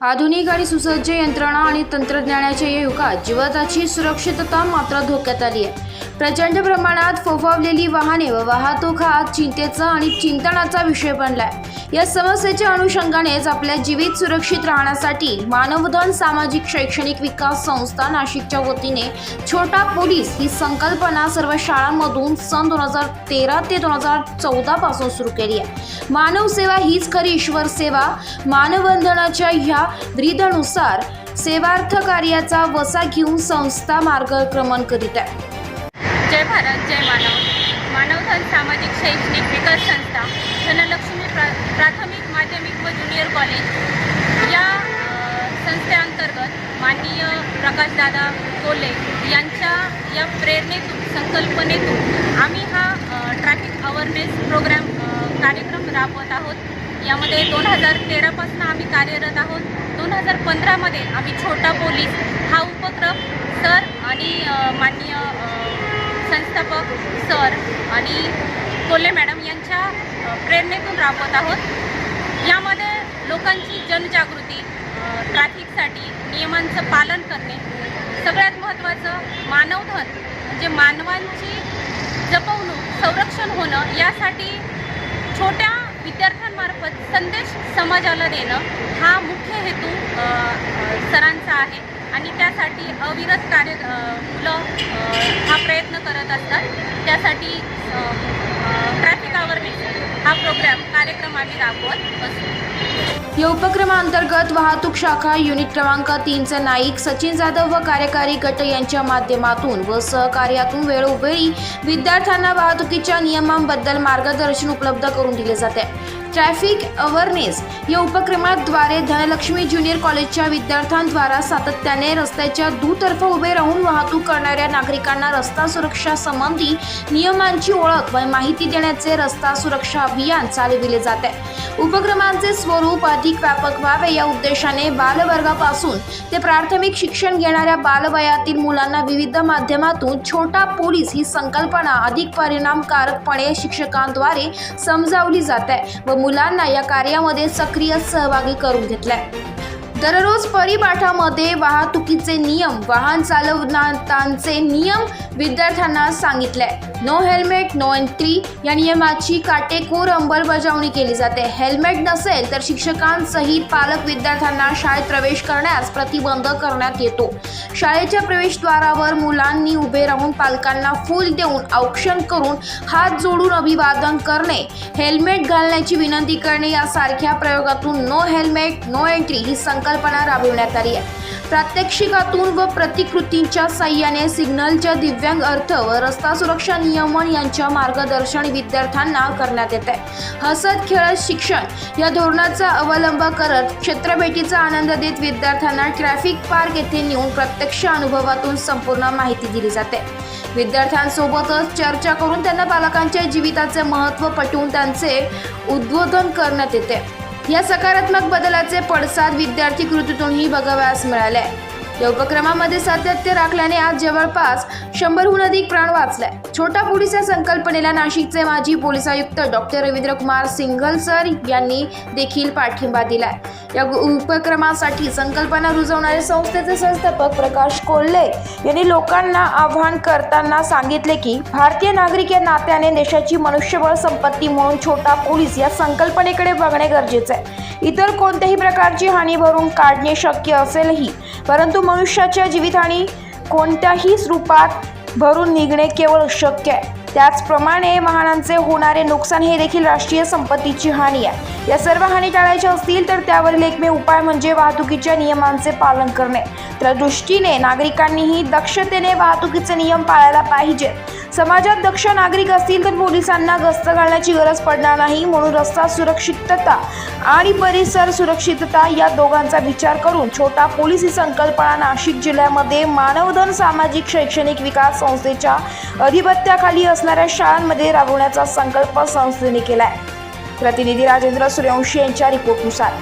आधुनिक आणि सुसज्ज यंत्रणा आणि तंत्रज्ञानाच्या या युगात जीवनाची सुरक्षितता मात्र धोक्यात आली आहे. प्रचंड प्रमाणात फोफावलेली वाहने व वाहतूक हा चिंतेचा आणि चिंतनाचा विषय बनलाय. या समस्येच्या अनुषंगानेच आपल्या जीवित सुरक्षित राहण्यासाठी मानवधन सामाजिक शैक्षणिक विकास संस्था नाशिकच्या वतीने छोटा पोलीस ही संकल्पना सर्व शाळांमधून सन दोन हजार तेरा ते दोन हजार चौदा पासून सुरू केली आहे. मानव सेवा हीच खरी ईश्वर सेवा. मानवंदनाच्या ह्या ब्रीदनुसार सेवार्थ कार्याचा वसा घेऊन संस्था मार्गक्रमण करीत आहे. जय भारत जय मानव. मानवधन सामाजिक शैक्षणिक विकास संस्था धनलक्ष्मी प्रा प्राथमिक माध्यमिक व ज्युनियर कॉलेज या संस्थेअंतर्गत माननीय प्रकाशदादा कोल्हे यांच्या या प्रेरणेतून संकल्पनेतून आम्ही हा ट्रॅफिक अवेअरनेस प्रोग्राम कार्यक्रम राबवत आहोत. यामध्ये दोन हजार तेरापासून आम्ही कार्यरत आहोत. दोन हजार पंधरामध्ये आम्ही छोटा पोलीस हा उपक्रम सर आणि माननीय संस्थापक सर आणि कोल्हे मॅडम यांच्या प्रेरणेतून राबवत आहोत. यामध्ये लोकांची जनजागृती ट्रॅफिकसाठी नियमांचं पालन करणे सगळ्यात महत्त्वाचं मानवधन म्हणजे मानवांची जपवणूक संरक्षण होणं यासाठी छोट्या विद्यार्थ्यांमार्फत संदेश समाजाला देणं हा मुख्य हेतू सरांचा आहे. आणि त्यासाठी अविरत कार्य मुलं हा प्रयत्न करत असतात. त्यासाठी ट्रॅफिक अवेअरनेस हा प्रोग्राम कार्यक्रम आम्ही राबवत असतो या उपक्रमांतर्गत वाहतूक शाखा युनिट क्रमांक तीनचे नाईक सचिन जाधव व कार्यकारी गट यांच्या माध्यमातून व सहकार्यातून वेळोवेळी विद्यार्थ्यांना वाहतुकीच्या नियमांबद्दल मार्गदर्शन उपलब्ध करून दिले जाते. ट्रॅफिक अवेअरनेस या उपक्रमाद्वारे धनलक्ष्मी ज्युनियर कॉलेजच्या विद्यार्थ्यांद्वारा सातत्याने रस्त्याच्या दुतर्फ उभे राहून वाहतूक करणाऱ्या नागरिकांना रस्ता सुरक्षा संबंधी नियमांची ओळख व माहिती देण्याचे रस्ता सुरक्षा अभियान चालविले जाते. उपक्रमांचे स्वरूप अधिक व्यापक व्हावे या उद्देशाने बालवर्गापासून ते प्राथमिक शिक्षण घेणाऱ्या बालवयातील मुलांना विविध माध्यमातून छोटा पोलीस ही संकल्पना अधिक परिणामकारकपणे शिक्षकांद्वारे समजावली जाते व मुलांना या कार्यामध्ये सक्रिय सहभागी करून घेतलाय. दररोज परिपाठामध्ये वाहतुकीचे नियम वाहन चालवतांचे नियम विद्यार्थ्यांना सांगितलंय. नो हेल्मेट नो एंट्री या नियमाची काटेकोर अंमलबजावणी केली जाते. हेल्मेट नसेल तर शिक्षकांसहित पालक विद्यार्थ्यांना शाळेत प्रवेश करण्यास प्रतिबंध करण्यात येतो. शाळेच्या प्रवेशद्वारावर मुलांनी उभे राहून पालकांना फूल देऊन औक्षण करून हात जोडून अभिवादन करणे हेल्मेट घालण्याची विनंती करणे यासारख्या प्रयोगातून नो हेल्मेट नो एंट्री ही संकल्पना राबविण्यात आली आहे. प्रात्यक्षिकातून व प्रतिकृतींच्या साह्याने सिग्नलच्या दिव्यांग अर्थ व रस्ता सुरक्षा नियमन यांच्या मार्गदर्शन विद्यार्थ्यांना करण्यात येत आहे हसत खेळत शिक्षण या धोरणाचा अवलंब करत क्षेत्रभेटीचा आनंद देत विद्यार्थ्यांना ट्रॅफिक पार्क येथे नेऊन प्रत्यक्ष अनुभवातून संपूर्ण माहिती दिली जाते. विद्यार्थ्यांसोबतच चर्चा करून त्यांना पालकांच्या जीविताचे महत्त्व पटवून त्यांचे उद्बोधन करण्यात येते. या सकारात्मक बदलाचे पडसाद विद्यार्थी कृतीतूनही बघावयास मिळाले. या उपक्रमामध्ये सातत्य राखल्याने आज जवळपास शंभरहून अधिक प्राण वाचलाय. छोटा पोलीस या संकल्पनेला नाशिकचे माजी पोलीस आयुक्त डॉक्टर रवींद्र कुमार सिंघल सर यांनी देखील पाठिंबा दिलाय. या उपक्रमासाठी संकल्पना रुजवणारे संस्थेचे संस्थापक प्रकाश कोल्हे यांनी लोकांना आव्हान करताना सांगितले की भारतीय नागरिक या नात्याने देशाची मनुष्यबळ संपत्ती म्हणून छोटा पोलीस या संकल्पनेकडे बघणे गरजेचे आहे. इतर कोणत्याही प्रकारची हानी भरून काढणे शक्य असेलही परंतु मनुष्याच्या जीवितहानी कोणत्याही रूपात भरून निघणे केवळ शक्य आहे. त्याचप्रमाणे वाहनांचे होणारे नुकसान हे देखील राष्ट्रीय संपत्तीची हानी आहे. या सर्व हानी टाळायच्या असतील तर त्यावरील एकमेव उपाय म्हणजे वाहतुकीच्या नियमांचे पालन करणे. त्या दृष्टीने नागरिकांनीही दक्षतेने वाहतुकीचे नियम पाळायला पाहिजे समाजात दक्ष नागरिक असतील तर पोलिसांना गस्त घालण्याची गरज पडणार नाही म्हणून रस्ता सुरक्षितता आणि परिसर सुरक्षितता या दोघांचा विचार करून छोटा पोलीस ही संकल्पना नाशिक जिल्ह्यामध्ये मानवधन सामाजिक शैक्षणिक विकास संस्थेच्या अधिपत्याखाली असणाऱ्या शाळांमध्ये राबवण्याचा संकल्प संस्थेने केला आहे प्रतिनिधी राजेंद्र सूर्यवंशी यांच्या रिपोर्टनुसार.